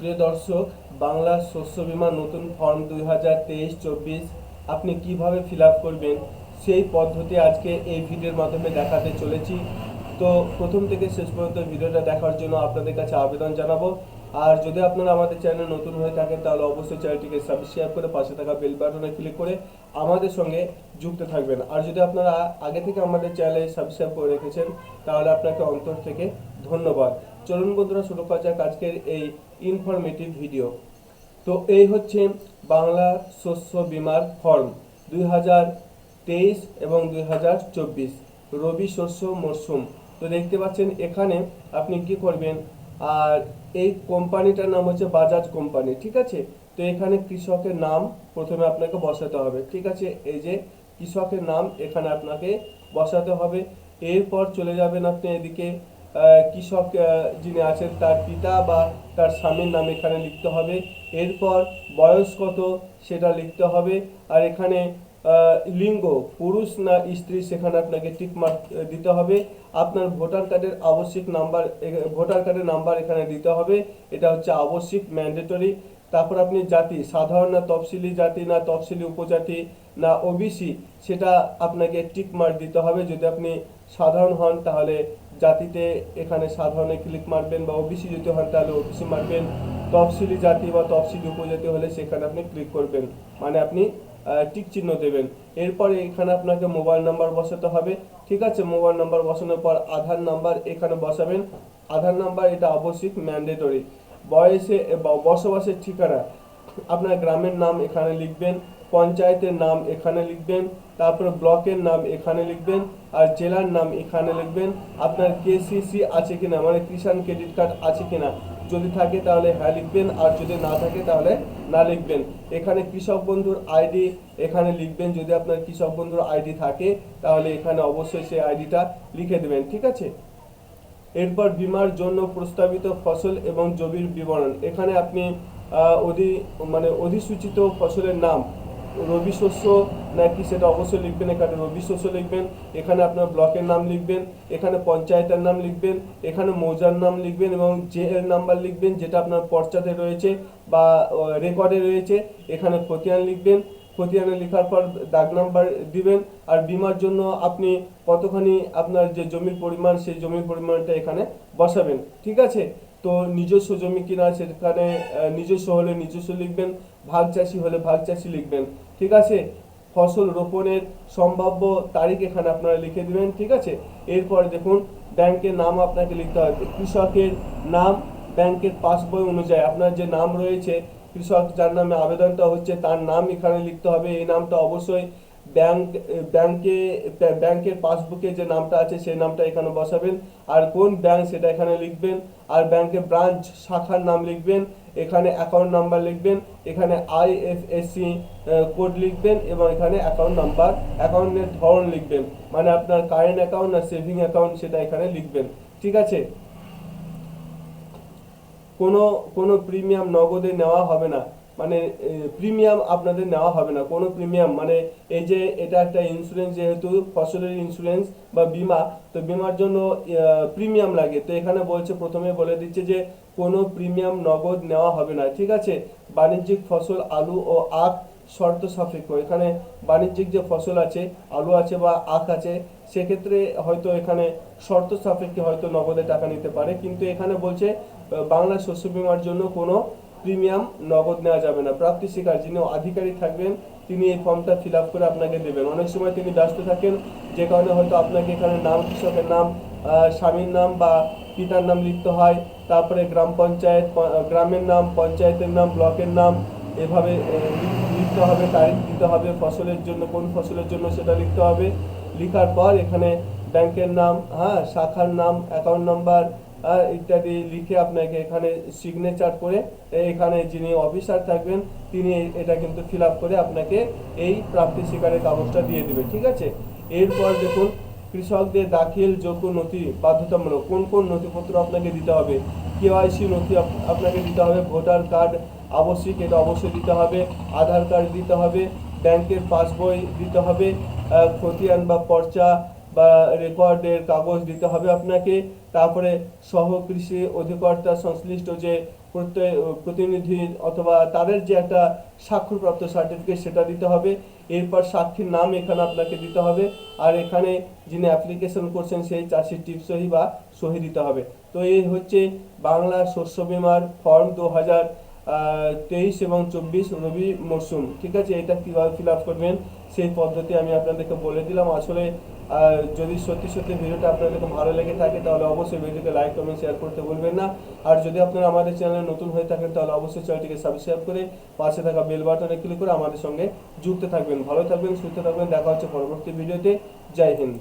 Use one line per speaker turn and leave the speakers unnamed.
প্রিয় দর্শক, বাংলা শস্য বীমা নতুন ফর্ম দুই হাজার তেইশ চব্বিশ আপনি কীভাবে ফিল আপ করবেন? সেই পদ্ধতি আজকে এই ভিডিওর মাধ্যমে দেখাতে চলেছি। তো প্রথম থেকে শেষ পর্যন্ত ভিডিওটা দেখার জন্য আপনাদের কাছে আবেদন জানাব। আর যদি আপনারা আমাদের চ্যানেল নতুন হয়ে থাকেন, তাহলে অবশ্যই চ্যানেলটিকে সাবস্ক্রাইব করে পাশে থাকা বেল বাটনে ক্লিক করে আমাদের সঙ্গে যুক্ত থাকবেন। আর যদি আপনারা আগে থেকে আমাদের চ্যানেলে সাবস্ক্রাইব করে রেখেছেন, তাহলে আপনাকে অন্তর থেকে ধন্যবাদ। চলুন বন্ধুরা, শুরু করা যাক আজকের এই ইনফরমেটিভ ভিডিও তো এই হচ্ছে বাংলা শস্য বীমার ফর্ম, দুই হাজার তেইশ এবং দুই হাজার চব্বিশ। রবি শস্য মরশুম তো দেখতে পাচ্ছেন এখানে আপনি কি করবেন? আর এই কোম্পানিটার নাম হচ্ছে বাজাজ কোম্পানি, ঠিক আছে? তো এখানে কৃষকের নাম প্রথমে আপনাকে বসাতে হবে, ঠিক আছে? এই যে কৃষকের নাম এখানে আপনাকে বসাতে হবে। এরপর চলে যাবেন আপনি এদিকে কৃষক যিনি আছেন তার পিতা বা তার স্বামীর নাম এখানে লিখতে হবে। এরপর বয়স কত সেটা লিখতে হবে। আর এখানে লিঙ্গ, পুরুষ না স্ত্রী সেখানে আপনাকে টিক মার্ক দিতে হবে। আপনার ভোটার কার্ডের আবশ্যিক নাম্বার ভোটার কার্ডের নাম্বার এখানে দিতে হবে। এটা হচ্ছে আবশ্যিক ম্যান্ডেটরি তারপর আপনি জাতি, সাধারণ না তফসিলি জাতি না তফসিলি উপজাতি না ওবিসি, সেটা আপনাকে টিক মার্ক দিতে হবে। যদি আপনি সাধারণ হন তাহলে জাতিতে এখানে সাধারণে ক্লিক মারবেন বা ওবিসি যদি হন তাহলে ওবিসি মারবেন। তফসিলি জাতি বা তফসিলি উপজাতি হলে সেখানে আপনি ক্লিক করবেন। মানে আপনি টিক চিহ্ন দেবেন। এরপরে এখানে আপনাকে মোবাইল নাম্বার বসাতে হবে। ঠিক আছে? মোবাইল নাম্বার বসানোর পর আধার নাম্বার এখানে বসাবেন। আধার নাম্বার এটা অবশ্যই ম্যান্ডেটরি বয়সে বসবাসের ঠিকানা। আপনার গ্রামের নাম এখানে লিখবেন, পঞ্চায়েতের নাম এখানে লিখবেন, তারপরে ব্লকের নাম এখানে লিখবেন, আর জেলার নাম এখানে লিখবেন। আপনার কেসিসি আছে কিনা মানে কিষাণ ক্রেডিট কার্ড আছে কিনা, যদি থাকে তাহলে হ্যাঁ লিখবেন, আর যদি না থাকে তাহলে না লিখবেন। এখানে কৃষক বন্ধুর আইডি এখানে লিখবেন, যদি আপনার কৃষক বন্ধুর আইডি থাকে, তাহলে এখানে অবশ্যই সেই আইডিটা লিখে দেবেন, ঠিক আছে? এরপর বীমার জন্য প্রস্তাবিত ফসল এবং জমির বিবরণ। এখানে আপনি অধি মানে অধিসূচিত ফসলের নাম রবি শস্য নাকি সেটা অবশ্যই লিখবেন এখানে। রবি শস্য লিখবেন, এখানে আপনার ব্লকের নাম লিখবেন, এখানে পঞ্চায়েতের নাম লিখবেন, এখানে মৌজার নাম লিখবেন এবং যে নাম্বার লিখবেন যেটা আপনার পর্চাতে রয়েছে বা রেকর্ডে রয়েছে, এখানে খতিয়ান লিখবেন। খতিয়ানে লেখার পর দাগ নাম্বার দিবেন আর বিমার জন্য আপনি কতখানি আপনার যে জমির পরিমাণ, সেই জমির পরিমাণটা এখানে বসাবেন। ঠিক আছে? তো নিজস্ব জমি কিনা সেখানে নিজস্ব হলে নিজস্ব লিখবেন, ভাগ চাষি হলে ভাগ চাষি লিখবেন, ঠিক আছে? ফসল রোপণের সম্ভাব্য তারিখ এখানে আপনারা লিখে দেবেন, ঠিক আছে? এরপর দেখুন, ব্যাংকের নাম আপনাকে লিখতে হবে। কৃষকের নাম ব্যাংকের পাসবই অনুযায়ী, আপনার যে নাম রয়েছে, কৃষক যার নামে আবেদনটা হচ্ছে, তার নাম এখানে লিখতে হবে। এই নামটা অবশ্যই ব্যাংক, ব্যাংকে, ব্যাংকের পাসবুকে যে নামটা আছে সেই নামটা এখানে বসাবেন। আর কোন ব্যাংক সেটা এখানে লিখবেন। আর ব্যাংকের ব্রাঞ্চ শাখার নাম লিখবেন। এখানে অ্যাকাউন্ট নাম্বার লিখবেন। এখানে আইএফএসসি কোড লিখবেন এবং এখানে অ্যাকাউন্ট নাম্বার অ্যাকাউন্টের ধরন লিখবেন। মানে আপনার কারেন্ট অ্যাকাউন্ট না সেভিং অ্যাকাউন্ট সেটা এখানে লিখবেন। ঠিক আছে? কোনো কোনো প্রিমিয়াম নগদে নেওয়া হবে না। মানে প্রিমিয়াম আপনাদের নেওয়া হবে না। কোনো প্রিমিয়াম মানে এই যে এটা একটা ইন্স্যুরেন্স যেহেতু ফসলের ইন্স্যুরেন্স বা বিমা, তো বিমার জন্য প্রিমিয়াম লাগে। তো এখানে বলছে, প্রথমে বলে দিচ্ছে যে কোনো প্রিমিয়াম নগদ নেওয়া হবে না। ঠিক আছে? বাণিজ্যিক ফসল, আলু ও আখ শর্ত সাপেক্ষ। এখানে বাণিজ্যিক যে ফসল আছে, আলু আছে বা আখ আছে, সেক্ষেত্রে হয়তো এখানে শর্ত সাপেক্ষে হয়তো নগদে টাকা নিতে পারে। কিন্তু এখানে বলছে বাংলা শস্য বিমার জন্য কোনো প্রিমিয়াম নগদ নেওয়া যাবে না। প্রাপ্তি শিকার যিনি আধিকারিক থাকবেন, তিনি এই ফর্মটা ফিল আপ করে আপনাকে দেবেন। অনেক সময় তিনি ব্যস্ত থাকেন, যে কারণে হয়তো আপনাকে এখানে নাম, কৃষকের নাম স্বামীর নাম বা পিতার নাম লিখতে হয়। তারপরে গ্রাম পঞ্চায়েত গ্রামের নাম, পঞ্চায়েতের নাম, ব্লকের নাম, এভাবে লিখতে হবে, তারিখ দিতে হবে, ফসলের জন্য, কোন ফসলের জন্য সেটা লিখতে হবে। লিখার পর এখানে ব্যাংকের নাম হ্যাঁ শাখার নাম অ্যাকাউন্ট নাম্বার ইত্যাদি লিখে আপনাকে এখানে সিগনেচার করে এখানে যিনি অফিসার থাকবেন, তিনি এটা কিন্তু ফিল করে আপনাকে এই প্রাপ্তি স্বীকারের কাগজটা দিয়ে দেবে, ঠিক আছে? এরপর দেখুন, কৃষকদের দাখিল যোগ্য নথি বাধ্যতামূলক, কোন কোন নথিপত্র আপনাকে দিতে হবে? কেওয়াইসি নথি আপনাকে দিতে হবে, ভোটার কার্ড আবশ্যিক, এটা অবশ্যই দিতে হবে, আধার কার্ড দিতে হবে, ব্যাংকের পাসবই দিতে হবে খতিয়ান বা পর্চা বা রেকর্ডের কাগজ দিতে হবে আপনাকে। তারপরে সহ কৃষি অধিকর্তা সংশ্লিষ্ট যে প্রতিনিধি অথবা তাদের যে একটা স্বাক্ষরপ্রাপ্ত সার্টিফিকেট সেটা দিতে হবে। এরপর সাক্ষীর নাম এখানে আপনাকে দিতে হবে। আর এখানে যিনি অ্যাপ্লিকেশন করছেন সেই চাষির টিপ সহি বা সহি দিতে হবে। তো এই হচ্ছে বাংলা শস্য বিমার ফর্ম দু হাজার তেইশ এবং চব্বিশ রবি মরশুম ঠিক আছে? এটা কীভাবে ফিল আপ করবেন? সেই পদ্ধতি আমি আপনাদেরকে বলে দিলাম। আসলে যদি সত্যি সত্যি ভিডিওটা আপনাদেরকে ভালো লেগে থাকে, তাহলে অবশ্যই ভিডিওকে লাইক কমেন্ট শেয়ার করতে ভুলবেন না। আর যদি আপনারা আমাদের চ্যানেলে নতুন হয়ে থাকেন, তাহলে অবশ্যই চ্যানেলটিকে সাবস্ক্রাইব করে পাশে থাকা বেল বাটনে ক্লিক করে আমাদের সঙ্গে যুক্ত থাকবেন। ভালো থাকবেন, সুস্থ থাকবেন। দেখা হচ্ছে পরবর্তী ভিডিওতে। জয় হিন্দ।